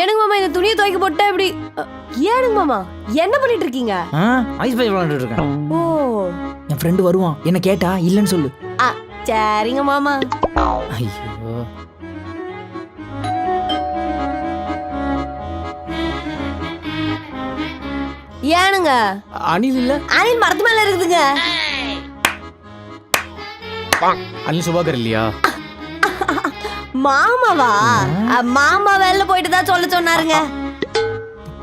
ஏனுங்க மாமா இந்த துணியை துவைக்க போட்டா இப்படி ஏனுங்க மாமா? என்ன பண்ணிட்டு இருக்கீங்க ஐஸ் பை விளாண்டுட்டு இருக்கேன் ஓ. என் ஃப்ரெண்டு வருவான். என்ன கேட்டா இல்லைன்னு சொல்லு. சரிங்க மாமா. ஐயோ. ஏனுங்க? அனில் இல்ல? அணில் மரத்து மேல இருக்குதுங்க. அனில் சுபாகர் இல்லையா? மாமாவா? மாமா வெளில போயிட்டு தான் சொல்ல சொன்னாருங்க.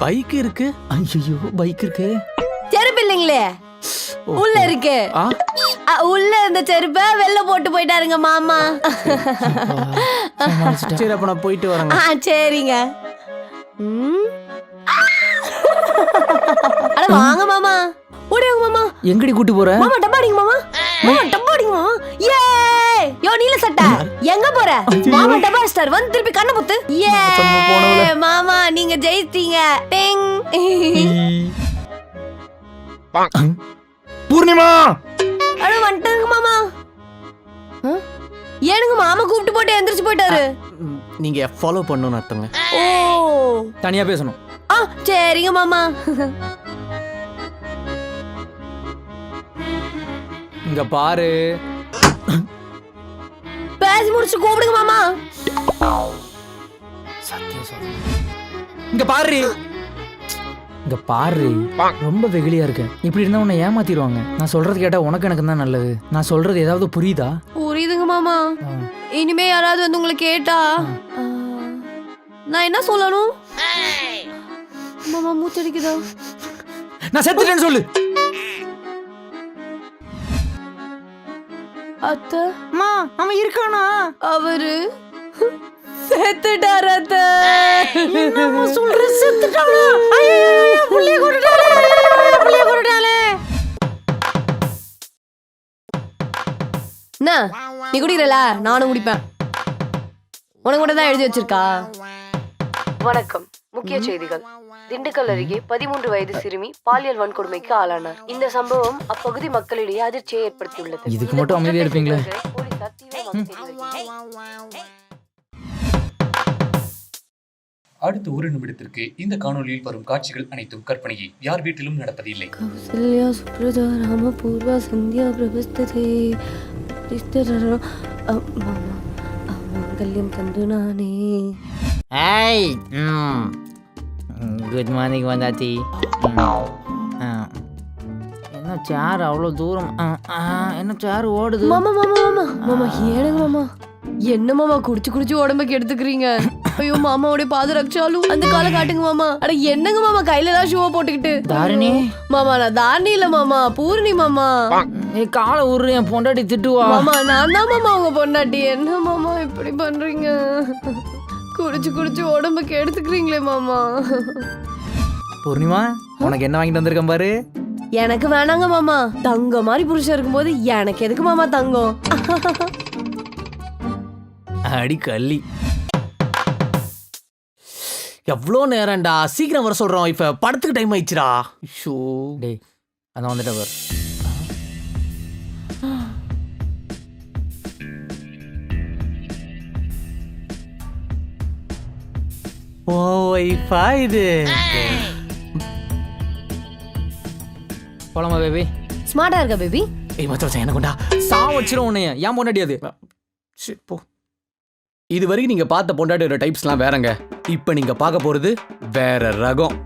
பைக் இருக்கு ஐயோ பைக் இருக்கு செருப்பு இல்லைங்களே? உள்ள இருக்கு. உள்ள இருந்த செருப்ப வெளில போட்டு போயிட்டாருங்க மாமா. சரி அப்ப நான் போயிட்டு வரேங்க. ஆ சரிங்க. ம். அட வாங்க மாமா. ஓடிவாங்க மாமா. எங்கடி கூட்டி போற? மாமா டப்பா அடிங்க மாமா. மாமா டப்பா அடிங்க மாமா. ஏ யோ நீல சட்டை. எங்க போற? மாமா டப்பா ஸ்டார் வந்து திருப்பி கண்ணை புத்து ஏ. மாமா நீங்க ஜெயிச்சிட்டீங்க. டிங். பூர்ணிமா! அட வந்துட்டாங்க மாமா? ஏனுங்க மாமா கூப்பிட்டு போட்டு எந்திரிச்சு போயிட்டாரு. நீங்க ஃபாலோ பண்ணணும்னு அர்த்தங்க. ஓ. தனியா பேசணும். ஆ சரிங்க மாமா. இங்க பாரு. பேசி முடிச்சு கூப்பிடுங்க மாமா. இங்க பாரு. இங்க பாரு. ரொம்ப வெகுளியா இருக்க. இப்படி இருந்தா உன்னை ஏமாத்திடுவாங்க. நான் சொல்றது கேட்டா உனக்கு எனக்கு தான் நல்லது. நான் சொல்றது ஏதாவது புரியுதா? புரியுதுங்க மாமா. இனிமே யாராவது வந்து உங்களை கேட்டா நான் என்ன சொல்லணும்? மாமா மூச்சடிக்குதா நான் செத்துட்டேன்னு சொல்லு. அத்த? அம்மா அவன் இருக்கானா? அவரு? செத்துட்டார் அத்த. சொல்ற? செத்துட்டானா? புள்ளைய கொண்டுட்டாலே புள்ளைய கொண்டுட்டாலே என்ன நீ குடிக்கிறல நானும் குடிப்பேன் உனக்கு மட்டும் தான் எழுதி வச்சிருக்கா வணக்கம் முக்கிய செய்திகள். திண்டுக்கல் அருகே பதிமூன்று வயது சிறுமி பாலியல் வன்கொடுமைக்கு ஆளானார். இந்த சம்பவம் அப்பகுதி மக்களிடையே அதிர்ச்சியை ஏற்படுத்தியுள்ளது. இதுக்கு மட்டும் அமைதியா இருப்பீங்களே? அடுத்த ஒரு நிமிடத்திற்கு இந்த காணொளியில் வரும் காட்சிகள் அனைத்தும் கற்பனையே யார் வீட்டிலும் நடப்பதில்லை. கௌசல்யா சுப்ரஜா ராம பூர்வா சந்தியா பிரபஸ்ததே மங்கல்யம் தந்து ஏய் குட் மார்னிங் வந்தாச்சி என்ன சேர் அவ்வளோ தூரம்? ஆ, ஆ, என்ன சேர் ஓடுது? மாமா மாமா மாமா. மாமா ஏனுங்க மாமா என்ன மாமா குடிச்சு குடிச்சு உடம்புக்கு எடுத்துக்கிறீங்க? ஐயோ மாமாவுடைய பாதரட்சாலும் அந்த காலை காட்டுங்க மாமா. அட என்னங்க மாமா? கையில எல்லாம் ஷூவை போட்டுக்கிட்டு? தாரிணி? மாமா நான் தாண்டி இல்ல மாமா. பூர்ணி மாமா. நீ காலை உருறு என் பொண்டாட்டி திட்டுவா? மாமா நான் தான் மாமா உங்க பொண்டாட்டி. என்ன மாமா இப்படி பண்றீங்க? குடிச்சு குடிச்சு உடம்புக்கு எடுத்துக்கிறீங்களே மாமா. பூர்ணிமா உனக்கு என்ன வாங்கிட்டு வந்திருக்கேன் பாரு. எனக்கு வேணாங்க மாமா. தங்க மாதிரி புருஷன் இருக்கும்போது எனக்கு எதுக்கு மாமா தங்கம்? அடி கள்ளி. எவ்வளோ நேரம்டா? சீக்கிரம் வர சொல்றோம். இப்ப படத்துக்கு டைம் ஆயிடுச்சுடா. ஷோ டேய் அதான் வந்துட்ட ஓ வைஃபா இது. போலாமா பேபி ஸ்மார்ட்டா இருக்கா பேபி ஏய் மச்ச மச்சான் என்ன கொண்டா? சா வச்சிரும் உன்னைய. ஏன் பொண்டாட்டி அது? சரி, போ. இது வரைக்கும் நீங்க பார்த்த பொண்டாட்டியோட டைப்ஸ்லாம் வேறங்க. இப்ப நீங்க பார்க்க போறது வேற ரகம்.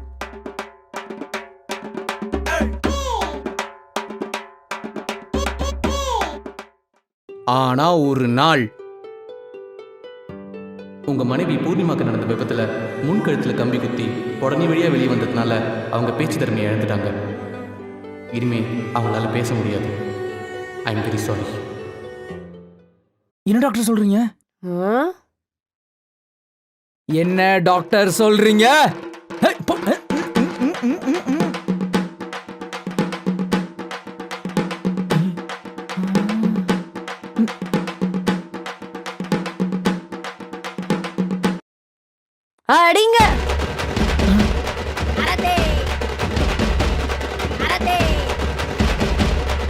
ஆனா ஒரு நாள் உங்க மனைவி பூர்ணிமாக்கு நடந்த விபத்துல முன்கழுத்துல கம்பி குத்தி உடனே வழியா வெளியே வந்ததுனால அவங்க பேச்சு திறமையை இழந்துட்டாங்க. இனிமே அவங்களால பேச முடியாது. ஐ எம் வெரி சாரி என்ன டாக்டர் சொல்றீங்க? என்ன டாக்டர் சொல்றீங்க? அடி